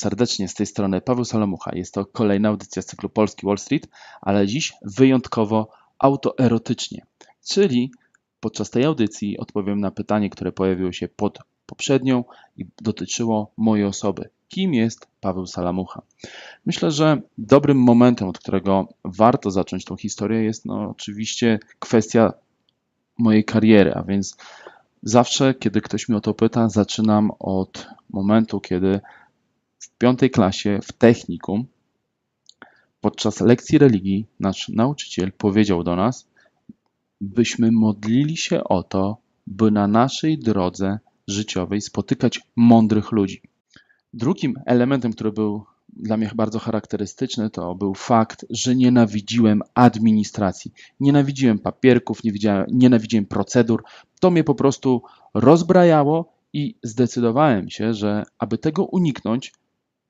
Serdecznie. Z tej strony Paweł Salomucha. Jest to kolejna audycja z cyklu Polski Wall Street, ale dziś wyjątkowo autoerotycznie. Czyli podczas tej audycji odpowiem na pytanie, które pojawiło się pod poprzednią i dotyczyło mojej osoby. Kim jest Paweł Salamucha? Myślę, że dobrym momentem, od którego warto zacząć tą historię, jest no, oczywiście kwestia mojej kariery, a więc zawsze, kiedy ktoś mnie o to pyta, zaczynam od momentu, kiedy w piątej klasie w technikum podczas lekcji religii nasz nauczyciel powiedział do nas, byśmy modlili się o to, by na naszej drodze życiowej spotykać mądrych ludzi. Drugim elementem, który był dla mnie bardzo charakterystyczny, to był fakt, że nienawidziłem administracji. Nienawidziłem papierków, nienawidziłem procedur. To mnie po prostu rozbrajało i zdecydowałem się, że aby tego uniknąć,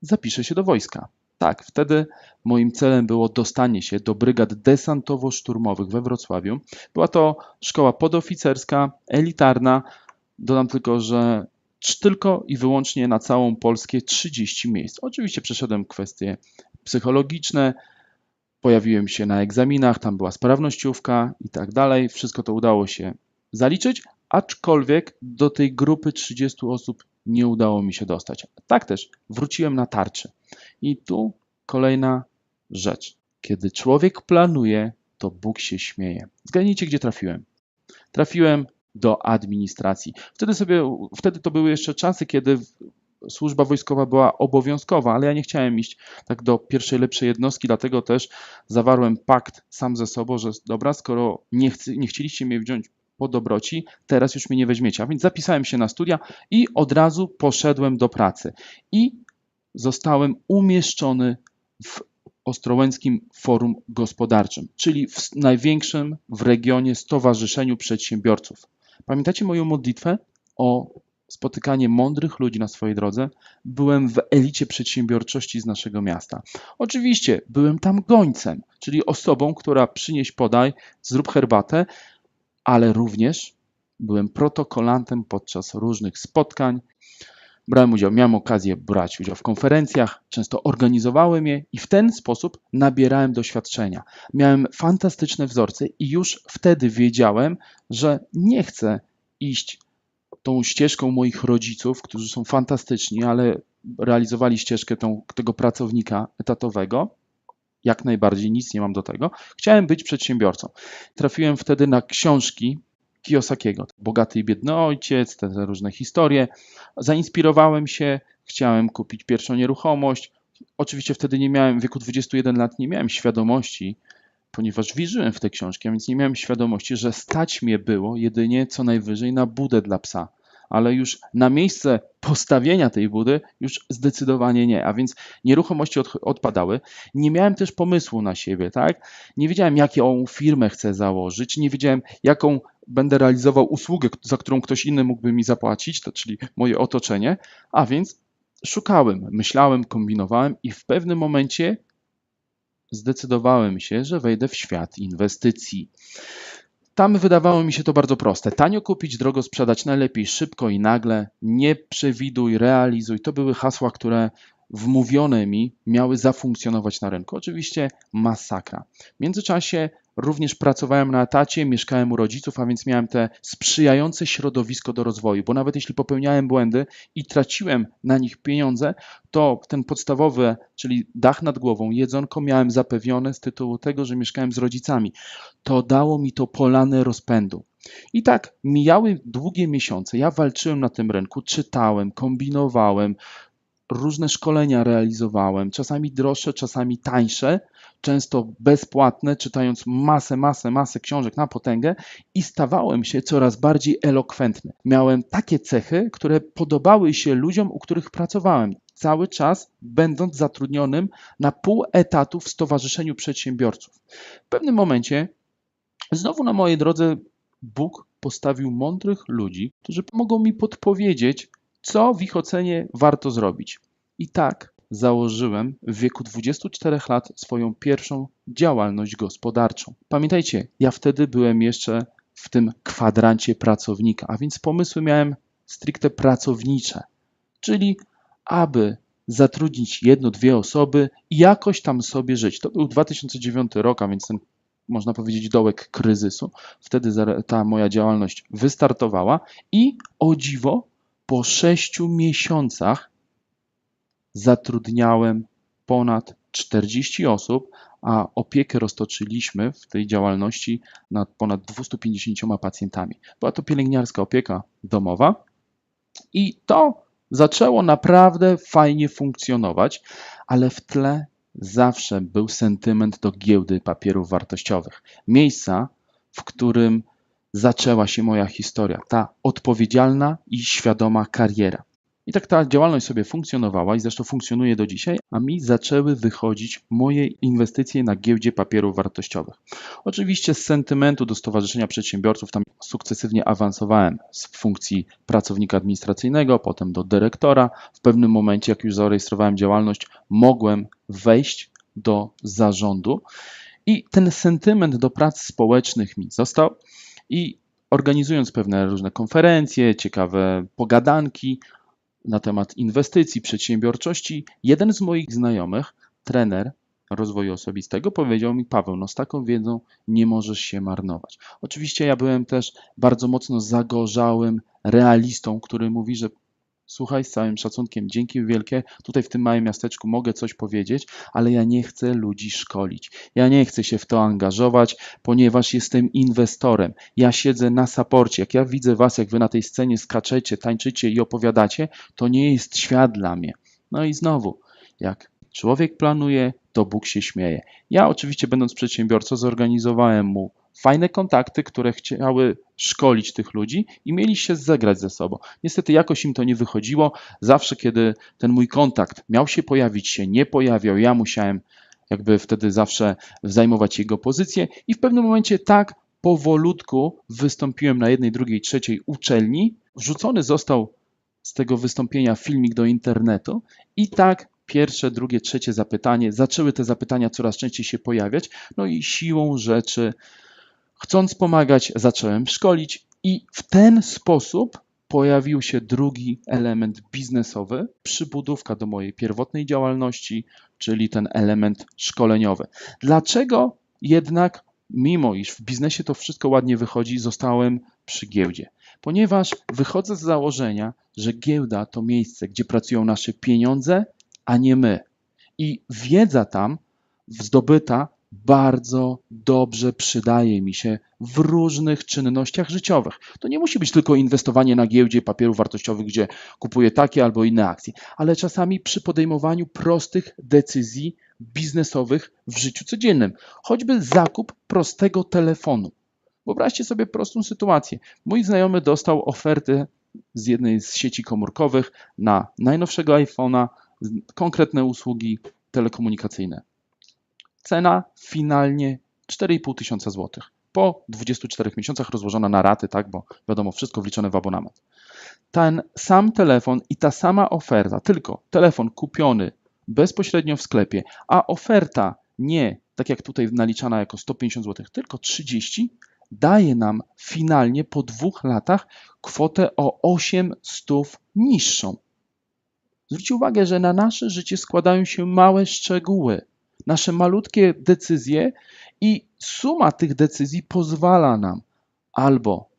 zapiszę się do wojska. Tak, wtedy moim celem było dostanie się do brygad desantowo-szturmowych we Wrocławiu. Była to szkoła podoficerska, elitarna. Dodam tylko, że tylko i wyłącznie na całą Polskę 30 miejsc. Oczywiście przeszedłem kwestie psychologiczne, pojawiłem się na egzaminach, tam była sprawnościówka i tak dalej. Wszystko to udało się zaliczyć, aczkolwiek do tej grupy 30 osób nie udało mi się dostać. Tak też wróciłem na tarczy. I tu kolejna rzecz. Kiedy człowiek planuje, to Bóg się śmieje. Zgadnijcie, gdzie trafiłem. Trafiłem do administracji. Wtedy, sobie, wtedy to były jeszcze czasy, kiedy służba wojskowa była obowiązkowa, ale ja nie chciałem iść tak do pierwszej lepszej jednostki, dlatego też zawarłem pakt sam ze sobą, że dobra, skoro nie, nie chcieliście mnie wziąć po dobroci, teraz już mnie nie weźmiecie. A więc zapisałem się na studia i od razu poszedłem do pracy. I zostałem umieszczony w Ostrołęckim Forum Gospodarczym, czyli w największym w regionie stowarzyszeniu przedsiębiorców. Pamiętacie moją modlitwę o spotykanie mądrych ludzi na swojej drodze? Byłem w elicie przedsiębiorczości z naszego miasta. Oczywiście byłem tam gońcem, czyli osobą, która przynieś podaj, zrób herbatę, ale również byłem protokolantem podczas różnych spotkań. Brałem udział, miałem okazję brać udział w konferencjach, często organizowałem je i w ten sposób nabierałem doświadczenia. Miałem fantastyczne wzorce i już wtedy wiedziałem, że nie chcę iść tą ścieżką moich rodziców, którzy są fantastyczni, ale realizowali ścieżkę tą, tego pracownika etatowego, jak najbardziej nic nie mam do tego. Chciałem być przedsiębiorcą. Trafiłem wtedy na książki Kiyosakiego, Bogaty i biedny ojciec, te różne historie. Zainspirowałem się, chciałem kupić pierwszą nieruchomość. Oczywiście wtedy nie miałem, w wieku 21 lat nie miałem świadomości, ponieważ wierzyłem w te książki, a więc nie miałem świadomości, że stać mnie było jedynie co najwyżej na budę dla psa ale już na miejsce postawienia tej budy już zdecydowanie nie, a więc nieruchomości od, odpadały. Nie miałem też pomysłu na siebie, tak? Nie wiedziałem, jaką firmę chcę założyć, nie wiedziałem, jaką będę realizował usługę, za którą ktoś inny mógłby mi zapłacić, to czyli moje otoczenie, a więc szukałem, myślałem, kombinowałem i w pewnym momencie zdecydowałem się, że wejdę w świat inwestycji. Tam wydawało mi się to bardzo proste. Tanio kupić, drogo sprzedać, najlepiej szybko i nagle. Nie przewiduj, realizuj. To były hasła, które wmówione mi miały zafunkcjonować na rynku. Oczywiście masakra. W międzyczasie również pracowałem na etacie, mieszkałem u rodziców, a więc miałem te sprzyjające środowisko do rozwoju, bo nawet jeśli popełniałem błędy i traciłem na nich pieniądze, to ten podstawowy, czyli dach nad głową, jedzonko miałem zapewnione z tytułu tego, że mieszkałem z rodzicami. To dało mi to polane rozpędu. I tak mijały długie miesiące. Ja walczyłem na tym rynku, czytałem, kombinowałem, różne szkolenia realizowałem, czasami droższe, czasami tańsze, często bezpłatne, czytając masę, masę, masę książek na potęgę i stawałem się coraz bardziej elokwentny. Miałem takie cechy, które podobały się ludziom, u których pracowałem. Cały czas będąc zatrudnionym na pół etatu w Stowarzyszeniu Przedsiębiorców. W pewnym momencie znowu na mojej drodze Bóg postawił mądrych ludzi, którzy mogą mi podpowiedzieć, co w ich ocenie warto zrobić. I tak założyłem w wieku 24 lat swoją pierwszą działalność gospodarczą. Pamiętajcie, ja wtedy byłem jeszcze w tym kwadrancie pracownika, a więc pomysły miałem stricte pracownicze, czyli aby zatrudnić jedno, dwie osoby i jakoś tam sobie żyć. To był 2009 rok, a więc ten można powiedzieć, dołek kryzysu. Wtedy ta moja działalność wystartowała i o dziwo, po sześciu miesiącach zatrudniałem ponad 40 osób, a opiekę roztoczyliśmy w tej działalności nad ponad 250 pacjentami. Była to pielęgniarska opieka domowa i to zaczęło naprawdę fajnie funkcjonować, ale w tle zawsze był sentyment do giełdy papierów wartościowych. Miejsca, w którym zaczęła się moja historia, ta odpowiedzialna i świadoma kariera. I tak ta działalność sobie funkcjonowała i zresztą funkcjonuje do dzisiaj, a mi zaczęły wychodzić moje inwestycje na giełdzie papierów wartościowych. Oczywiście z sentymentu do Stowarzyszenia Przedsiębiorców tam sukcesywnie awansowałem z funkcji pracownika administracyjnego, potem do dyrektora. W pewnym momencie, jak już zarejestrowałem działalność, mogłem wejść do zarządu i ten sentyment do prac społecznych mi został i organizując pewne różne konferencje, ciekawe pogadanki, na temat inwestycji, przedsiębiorczości, jeden z moich znajomych, trener rozwoju osobistego, powiedział mi: Paweł, no z taką wiedzą nie możesz się marnować. Oczywiście ja byłem też bardzo mocno zagorzałym realistą, który mówi, że Słuchaj, z całym szacunkiem, dzięki wielkie. Tutaj w tym małym miasteczku mogę coś powiedzieć, ale ja nie chcę ludzi szkolić. Ja nie chcę się w to angażować, ponieważ jestem inwestorem. Ja siedzę na saporcie. Jak ja widzę was, jak wy na tej scenie skaczecie, tańczycie i opowiadacie, to nie jest świat dla mnie. No i znowu, jak człowiek planuje, to Bóg się śmieje. Ja oczywiście, będąc przedsiębiorcą, zorganizowałem mu fajne kontakty, które chciały szkolić tych ludzi i mieli się zegrać ze sobą. Niestety jakoś im to nie wychodziło. Zawsze, kiedy ten mój kontakt miał się pojawić, się nie pojawiał, ja musiałem jakby wtedy zawsze zajmować jego pozycję i w pewnym momencie tak powolutku wystąpiłem na jednej, drugiej, trzeciej uczelni. Wrzucony został z tego wystąpienia filmik do internetu i tak pierwsze, drugie, trzecie zapytanie, zaczęły te zapytania coraz częściej się pojawiać, no i siłą rzeczy Chcąc pomagać, zacząłem szkolić i w ten sposób pojawił się drugi element biznesowy, przybudówka do mojej pierwotnej działalności, czyli ten element szkoleniowy. Dlaczego jednak, mimo iż w biznesie to wszystko ładnie wychodzi, zostałem przy giełdzie? Ponieważ wychodzę z założenia, że giełda to miejsce, gdzie pracują nasze pieniądze, a nie my. I wiedza tam zdobyta bardzo dobrze przydaje mi się w różnych czynnościach życiowych. To nie musi być tylko inwestowanie na giełdzie papierów wartościowych, gdzie kupuję takie albo inne akcje, ale czasami przy podejmowaniu prostych decyzji biznesowych w życiu codziennym, choćby zakup prostego telefonu. Wyobraźcie sobie prostą sytuację. Mój znajomy dostał ofertę z jednej z sieci komórkowych na najnowszego iPhone'a, konkretne usługi telekomunikacyjne. Cena finalnie 4,5 tysiąca złotych. Po 24 miesiącach rozłożona na raty, tak, bo wiadomo, wszystko wliczone w abonament. Ten sam telefon i ta sama oferta, tylko telefon kupiony bezpośrednio w sklepie, a oferta nie, tak jak tutaj naliczana jako 150 zł, tylko 30, daje nam finalnie po dwóch latach kwotę o 800 niższą. Zwróćcie uwagę, że na nasze życie składają się małe szczegóły nasze malutkie decyzje i suma tych decyzji pozwala nam albo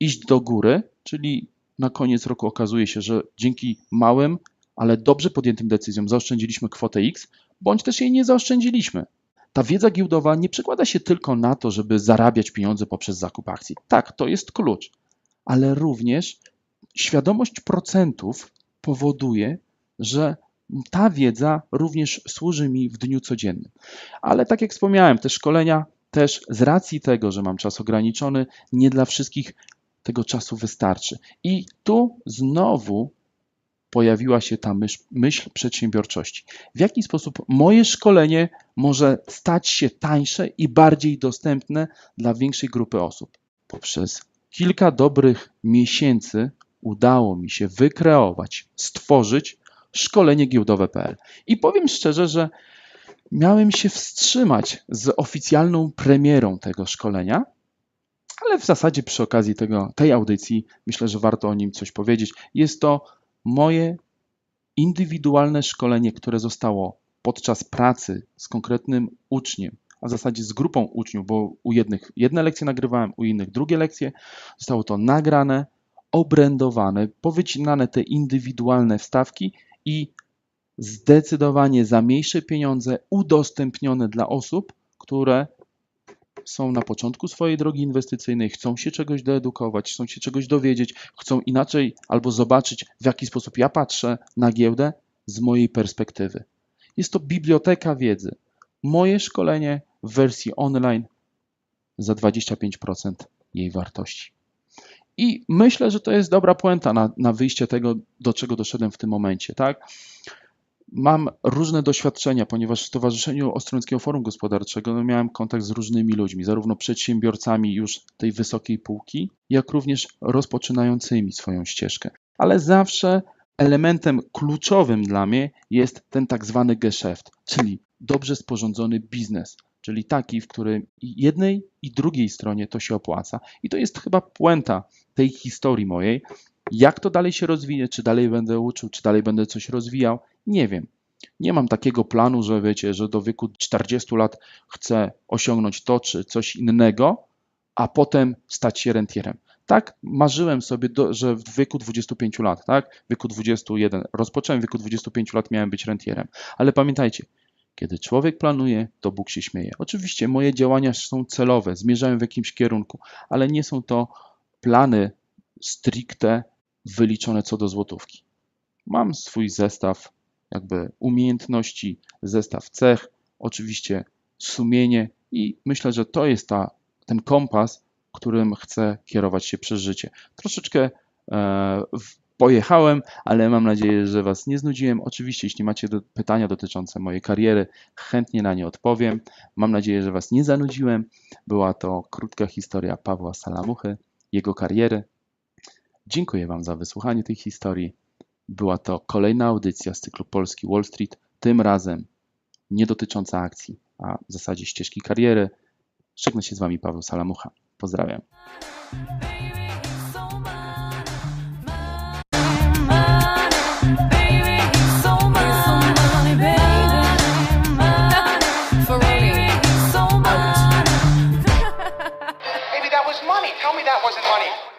iść do góry, czyli na koniec roku okazuje się, że dzięki małym, ale dobrze podjętym decyzjom zaoszczędziliśmy kwotę X, bądź też jej nie zaoszczędziliśmy. Ta wiedza giełdowa nie przekłada się tylko na to, żeby zarabiać pieniądze poprzez zakup akcji. Tak, to jest klucz, ale również świadomość procentów powoduje, że ta wiedza również służy mi w dniu codziennym. Ale tak jak wspomniałem, te szkolenia też z racji tego, że mam czas ograniczony, nie dla wszystkich tego czasu wystarczy. I tu znowu pojawiła się ta myśl, myśl, przedsiębiorczości. W jaki sposób moje szkolenie może stać się tańsze i bardziej dostępne dla większej grupy osób? Poprzez kilka dobrych miesięcy udało mi się wykreować, stworzyć szkolenie giełdowe.pl. I powiem szczerze, że miałem się wstrzymać z oficjalną premierą tego szkolenia, ale w zasadzie przy okazji tego, tej audycji myślę, że warto o nim coś powiedzieć. Jest to moje indywidualne szkolenie, które zostało podczas pracy z konkretnym uczniem, a w zasadzie z grupą uczniów, bo u jednych jedne lekcje nagrywałem, u innych drugie lekcje, zostało to nagrane, obrędowane, powycinane te indywidualne wstawki i zdecydowanie za mniejsze pieniądze udostępnione dla osób, które są na początku swojej drogi inwestycyjnej, chcą się czegoś doedukować, chcą się czegoś dowiedzieć, chcą inaczej albo zobaczyć, w jaki sposób ja patrzę na giełdę z mojej perspektywy. Jest to biblioteka wiedzy. Moje szkolenie w wersji online za 25% jej wartości. I myślę, że to jest dobra puenta na, na wyjście tego, do czego doszedłem w tym momencie, tak? Mam różne doświadczenia, ponieważ w Stowarzyszeniu Ostrołęckiego Forum Gospodarczego no, miałem kontakt z różnymi ludźmi, zarówno przedsiębiorcami już tej wysokiej półki, jak również rozpoczynającymi swoją ścieżkę. Ale zawsze elementem kluczowym dla mnie jest ten tak zwany Geschäft, czyli dobrze sporządzony biznes, czyli taki, w którym jednej i drugiej stronie to się opłaca. I to jest chyba puenta tej historii mojej. Jak to dalej się rozwinie, czy dalej będę uczył, czy dalej będę coś rozwijał, nie wiem. Nie mam takiego planu, że wiecie, że do wieku 40 lat chcę osiągnąć to czy coś innego, a potem stać się rentierem. Tak, marzyłem sobie, do, że w wieku 25 lat, tak, w wieku 21, rozpocząłem w wieku 25 lat, miałem być rentierem. Ale pamiętajcie, kiedy człowiek planuje, to Bóg się śmieje. Oczywiście moje działania są celowe, zmierzają w jakimś kierunku, ale nie są to plany stricte wyliczone co do złotówki. Mam swój zestaw jakby umiejętności, zestaw cech, oczywiście sumienie i myślę, że to jest ta, ten kompas, którym chcę kierować się przez życie. Troszeczkę e, w- pojechałem, ale mam nadzieję, że Was nie znudziłem. Oczywiście, jeśli macie do, pytania dotyczące mojej kariery, chętnie na nie odpowiem. Mam nadzieję, że Was nie zanudziłem. Była to krótka historia Pawła Salamuchy, jego kariery. Dziękuję Wam za wysłuchanie tej historii. Była to kolejna audycja z cyklu Polski Wall Street, tym razem nie dotycząca akcji, a w zasadzie ścieżki kariery. Żegna się z Wami Paweł Salamucha. Pozdrawiam. Me that wasn't money.